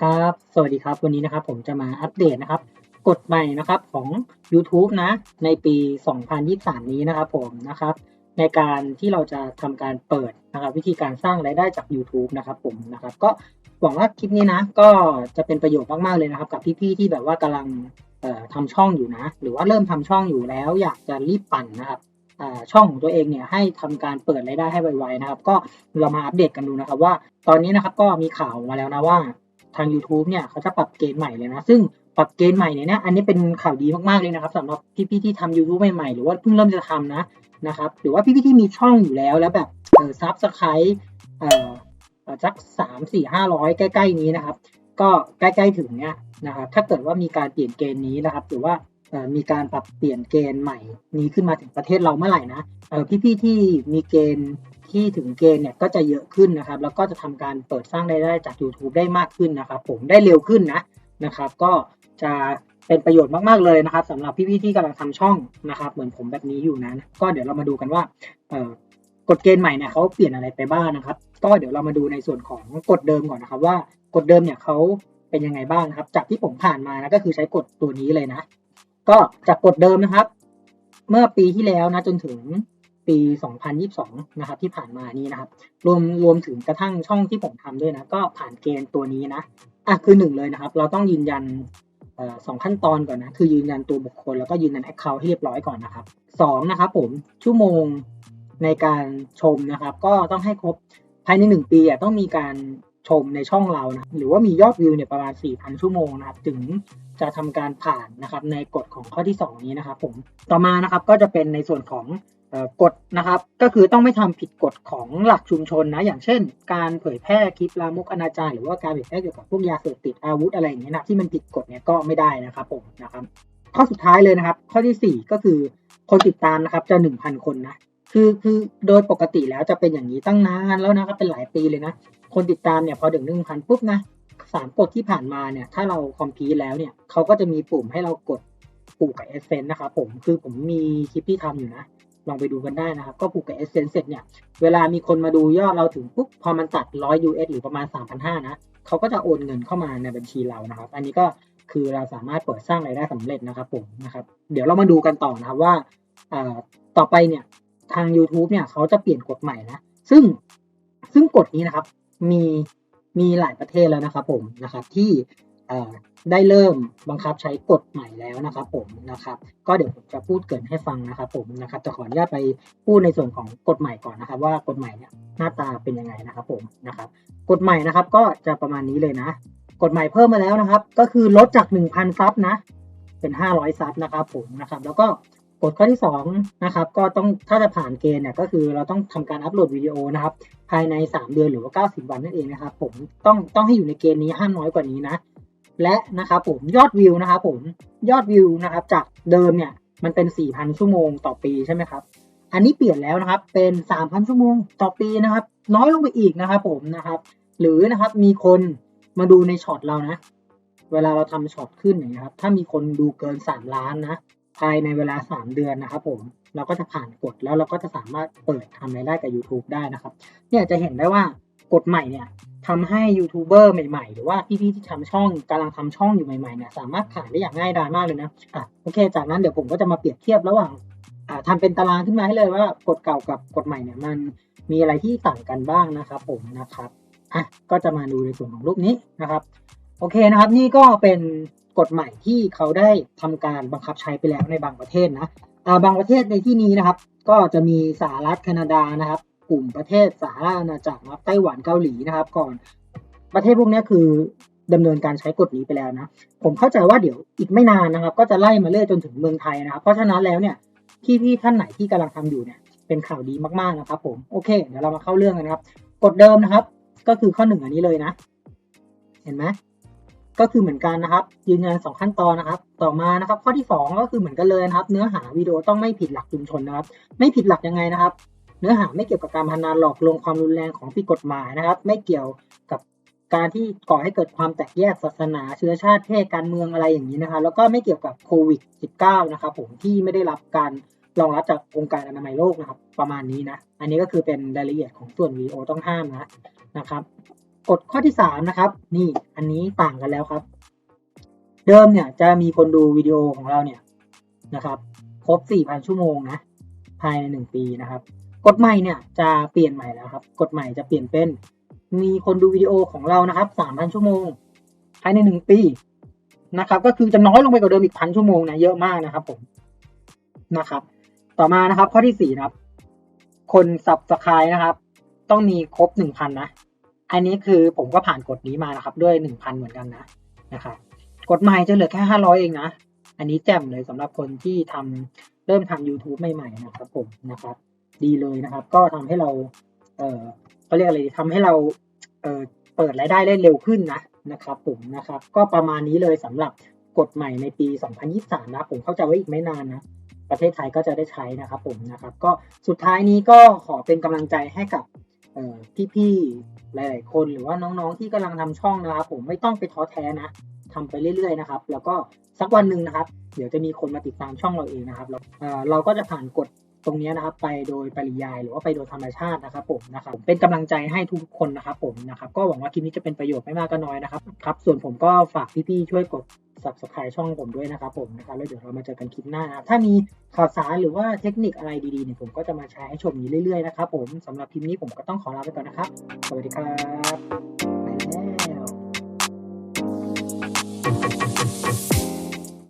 ครับ สวัสดีครับ วันนี้นะครับผมจะมาอัปเดตนะครับ กฎใหม่นะครับของ YouTube นะ ในปี 2023 นี้นะครับผมนะครับ ในการที่เราจะทำการเปิดนะครับ วิธีการสร้างรายได้จาก YouTube นะครับผมนะครับ ก็หวังว่าคลิปนี้นะ ก็จะเป็นประโยชน์มาก ๆ เลยนะครับ กับพี่ ๆ ที่แบบว่ากำลังเอ่อทำช่องอยู่นะ หรือว่าเริ่มทำช่องอยู่แล้ว อยากจะรีบปั่นนะครับช่องของตัวเองเนี่ยให้ทำการเปิดรายได้ให้ไวๆนะครับ ก็เรามาอัปเดตกันดูนะครับ ว่าตอนนี้นะครับก็มีข่าวมาแล้วนะว่า ทาง YouTube เนี่ยเขาจะปรับเกณฑ์ใหม่เลยนะ ซึ่งปรับเกณฑ์ใหม่เนี่ยนะอันนี้เป็นข่าวดีมากๆเลยนะครับสำหรับพี่ๆที่ทำ YouTube ใหม่ๆ หรือว่าเพิ่งเริ่มจะทำนะนะครับหรือว่าพี่ๆที่มีช่องอยู่แล้วแล้วแบบเออซับสไครต์เอ่อสักสามสี่ห้าร้อยใกล้ ๆ นี้นะครับ ก็ใกล้ ๆ ถึงเนี่ยนะครับถ้าเกิดว่ามีการเปลี่ยนเกณฑ์นี้นะครับ หรือว่ามีการปรับเปลี่ยนเกณฑ์ใหม่นี้ขึ้นมาถึงประเทศเราเมื่อไหร่นะเออพี่ๆที่มีเกณฑ์ ที่ถึงเกณฑ์เนี่ยก็จะเยอะขึ้นนะครับ แล้วก็จะทำการเปิดสร้างรายได้จาก YouTube ได้มากขึ้นนะครับ ผมได้เร็วขึ้นนะนะครับ ก็จะเป็นประโยชน์มาก ๆ เลยนะครับสำหรับพี่ๆที่กำลังทำช่องนะครับ เหมือนผมแบบนี้อยู่นะก็เดี๋ยวเรามาดูกันว่ากฎเกณฑ์ใหม่เนี่ยเขาเปลี่ยนอะไรไปบ้างนะครับ ก็เดี๋ยวเรามาดูในส่วนของกฎเดิมก่อนนะครับ ว่ากฎเดิมเนี่ยเขาเป็นยังไงบ้างนะครับ จากที่ผมผ่านมานะก็คือใช้กฎตัวนี้เลยนะ ก็จากกฎเดิมนะครับ เมื่อปีที่แล้วนะจนถึง ปี 2022 นะครับ ที่ผ่านมานี้นะครับ รวมรวมถึงกระทั่งช่องที่ผมทำด้วยนะ ก็ผ่านเกณฑ์ตัวนี้นะอะคือหนึ่งเลยนะครับ เราต้องยืนยันสองขั้นตอนก่อนนะ คือยืนยันตัวบุคคล แล้วก็ยืนยัน Account ให้เรียบร้อยก่อนนะครับสองนะครับผมชั่วโมงในการชมนะครับ ก็ต้องให้ครบภายในหนึ่งปีอะต้องมีการชมในช่องเรานะหรือว่ามียอดวิวเนี่ยประมาณ 4,000 ชั่วโมงนะครับ ถึงจะทำการผ่านนะครับในกฎของข้อที่ 2 นี้นะครับผมต่อมานะครับก็จะเป็นในส่วนของ กฎนะครับก็คือต้องไม่ทำผิดกฎของหลักชุมชนนะอย่างเช่น การเผยแพร่คลิปลามกอนาจารหรือว่าการเผยแพร่เกี่ยวกับพวกยาเสพติดอาวุธอะไรอย่างเงี้ยนะที่มันผิดกฎเนี่ยก็ไม่ได้นะครับผมนะครับ ข้อสุดท้ายเลยนะครับ ข้อที่ 4 ก็คือคนติดตามนะครับจะ 1,000 คนนะคือคือโดยปกติแล้วจะเป็นอย่างนี้ตั้งนานแล้วนะครับเป็นหลายปีเลยนะ คนติดตามเนี่ยพอถึงหนึ่งพันปุ๊บนะสามกฎที่ผ่านมาเนี่ยถ้าเราคอมพีแล้วเนี่ยเขาก็จะมีปุ่มให้เรากดผูกกับเอเซนนะครับผมคือผมมีคลิปที่ทำอยู่นะ ลองไปดูกันได้นะครับ ก็ผูกกับเอเซนเสร็จเนี่ย เวลามีคนมาดูยอดเราถึงปุ๊บ พอมันตัด 100 US หรือประมาณ 3,500 นะ เขาก็จะโอนเงินเข้ามาในบัญชีเรานะครับ อันนี้ก็คือเราสามารถเปิดสร้างรายได้สำเร็จนะครับผมนะครับ เดี๋ยวเรามาดูกันต่อนะครับว่าต่อไปเนี่ยทาง YouTube เนี่ยเขาจะเปลี่ยนกฎใหม่นะ ซึ่งซึ่งกฎนี้นะครับมีมีหลายประเทศแล้วนะครับผมนะครับที่ ได้เริ่มบังคับใช้กฎใหม่แล้วนะครับผมนะครับ ก็เดี๋ยวผมจะพูดเกินให้ฟังนะครับผมนะครับจะขออนุญาตไปพูดในส่วนของกฎใหม่ก่อนนะครับ ว่ากฎใหม่เนี่ยหน้าตาเป็นยังไงนะครับผมนะครับ กฎใหม่นะครับก็จะประมาณนี้เลยนะ กฎใหม่เพิ่มมาแล้วนะครับ ก็คือลดจาก 1,000ซับนะ เป็น 500ซับนะครับผมนะครับ แล้วก็กฎข้อที่2นะครับก็ต้องถ้าจะผ่านเกณฑ์เนี่ยก็คือเราต้องทำการอัปโหลดวิดีโอนะครับภายใน 3 เดือนหรือว่า 90 วันนั่นเองนะครับผมต้องต้องให้อยู่ในเกณฑ์นี้ห้ามน้อยกว่านี้นะ และนะครับผมยอดวิวนะครับผมยอดวิวนะครับจากเดิมเนี่ยมันเป็น 4,000 ชั่วโมงต่อปีใช่ไหมครับ อันนี้เปลี่ยนแล้วนะครับเป็น 3,000 ชั่วโมงต่อปีนะครับ น้อยลงไปอีกนะครับผมนะครับ หรือนะครับมีคนมาดูในช็อตเรานะ เวลาเราทำช็อตขึ้นอย่างเงี้ยครับ ถ้ามีคนดูเกิน 3 ล้านนะภายในเวลา 3 เดือนนะครับผมเราก็จะผ่านกฎแล้วเราก็จะสามารถเปิดทำรายได้กับ YouTube ได้นะครับ เนี่ยจะเห็นได้ว่ากฎใหม่เนี่ย ทำให้ยูทูบเบอร์ใหม่ๆ หรือว่าพี่ๆที่ทำช่องกำลังทำช่องอยู่ใหม่ๆเนี่ยสามารถผ่านได้อย่างง่ายดายมากเลยนะอะโอเค จากนั้นเดี๋ยวผมก็จะมาเปรียบเทียบระหว่างอ่าทำเป็นตารางขึ้นมาให้เลยว่ากฎเก่ากับกฎใหม่เนี่ยมันมีอะไรที่ต่างกันบ้างนะครับผมนะครับอะก็จะมาดูในส่วนของรูปนี้นะครับ โอเคนะครับนี่ก็เป็นกฎใหม่ที่เขาได้ทำการบังคับใช้ไปแล้วในบางประเทศนะอ่าบางประเทศในที่นี้นะครับ ก็จะมีสหรัฐแคนาดานะครับ กลุ่มประเทศสหราชอาณจักรนะครับไต้หวันเกาหลีนะครับ ก่อนประเทศพวกนี้คือดำเนินการใช้กฎนี้ไปแล้วนะ ผมเข้าใจว่าเดี๋ยวอีกไม่นานนะครับ ก็จะไล่มาเรื่อยจนถึงเมืองไทยนะครับ เพราะฉะนั้นแล้วเนี่ยพี่ๆท่านไหนที่กำลังทำอยู่เนี่ยเป็นข่าวดีมากๆนะครับ ผมโอเค เดี๋ยวเรามาเข้าเรื่องกันครับกฎเดิมนะครับ ก็คือข้อหนึ่งอันนี้เลยนะ เห็นไหมก็คือเหมือนกันนะครับ ยืนยันสองขั้นตอนนะครับ ต่อมานะครับ ข้อที่สองก็คือเหมือนกันเลยนะครับ เนื้อหาวิดีโอต้องไม่ผิดหลักชุมชนนะครับ ไม่ผิดหลักยังไงนะครับ เนื้อหาไม่เกี่ยวกับการพนันหลอกลวงความรุนแรงของผิดกฎหมายนะครับ ไม่เกี่ยวกับการที่ก่อให้เกิดความแตกแยกศาสนาเชื้อชาติเพศการเมืองอะไรอย่างนี้นะครับแล้วก็ไม่เกี่ยวกับโควิด -19 นะครับผมที่ไม่ได้รับการรองรับจากองค์การอนามัยโลกนะครับ ประมาณนี้นะ อันนี้ก็คือเป็นรายละเอียดของส่วนวิดีโอต้องห้ามนะนะครับกฎข้อที่สามนะครับ นี่อันนี้ต่างกันแล้วครับ เดิมเนี่ยจะมีคนดูวิดีโอของเราเนี่ยนะครับ ครบ 4,000 ชั่วโมงนะ ภายในหนึ่งปีนะครับ กฎใหม่เนี่ยจะเปลี่ยนใหม่แล้วครับ กฎใหม่จะเปลี่ยนเป็น มีคนดูวิดีโอของเรานะครับ3,000 ชั่วโมงภายในหนึ่งปีนะครับ ก็คือจะน้อยลงไปกว่าเดิมอีกพันชั่วโมงนะเยอะมากนะครับผมนะครับ ต่อมานะครับข้อที่สี่นะครับ คนสับสกายนะครับ ต้องมีครบหนึ่งพันนะ อันนี้คือผมก็ผ่านกฎนี้มานะครับ ด้วยหนึ่งพันเหมือนกันนะนะครับกฎใหม่จะเหลือแค่ห้าร้อยเองนะ อันนี้แจ่มเลยสำหรับคนที่ทำเริ่มทำ YouTube ใหม่ๆนะครับผมนะครับ ดีเลยนะครับ ก็ทำให้เราเออเขาเรียกอะไรดีทำให้เราเออเปิดรายได้ได้เร็วขึ้นนะนะครับผมนะครับ ก็ประมาณนี้เลยสำหรับกฎใหม่ในปี 2023 นะผมเข้าใจว่าอีกไม่นานนะประเทศไทยก็จะได้ใช้นะครับผมนะครับ ก็สุดท้ายนี้ก็ขอเป็นกำลังใจให้กับเอ่พี่ๆหลาย ๆ คนหรือว่าน้องๆที่กำลังทำช่องนะครับ ผมไม่ต้องไปท้อแท้นะทำไปเรื่อย ๆ นะครับ แล้วก็สักวันหนึ่งนะครับ เดี๋ยวจะมีคนมาติดตามช่องเราเองนะครับเอ่อเราก็จะผ่านกฎ ตรงนี้นะครับไปโดยปริยาย หรือว่าไปโดยธรรมชาตินะครับผมนะครับเป็นกำลังใจให้ทุกคนนะครับผมนะครับก็หวังว่าคลิปนี้จะเป็นประโยชน์ไม่มากก็น้อยนะครับครับส่วนผมก็ฝากพี่ๆช่วยกด subscribe ช่องผมด้วยนะครับผมนะครับแล้วเดี๋ยวเรามาเจอกันคลิปหน้านะครับถ้ามีข่าวสารหรือว่าเทคนิคอะไรดีๆเนี่ยผมก็จะมาแชร์ให้ชมอยู่เรื่อยๆนะครับผมสำหรับคลิปนี้ผมก็ต้องขอลาไปก่อนนะครับ สวัสดีครับ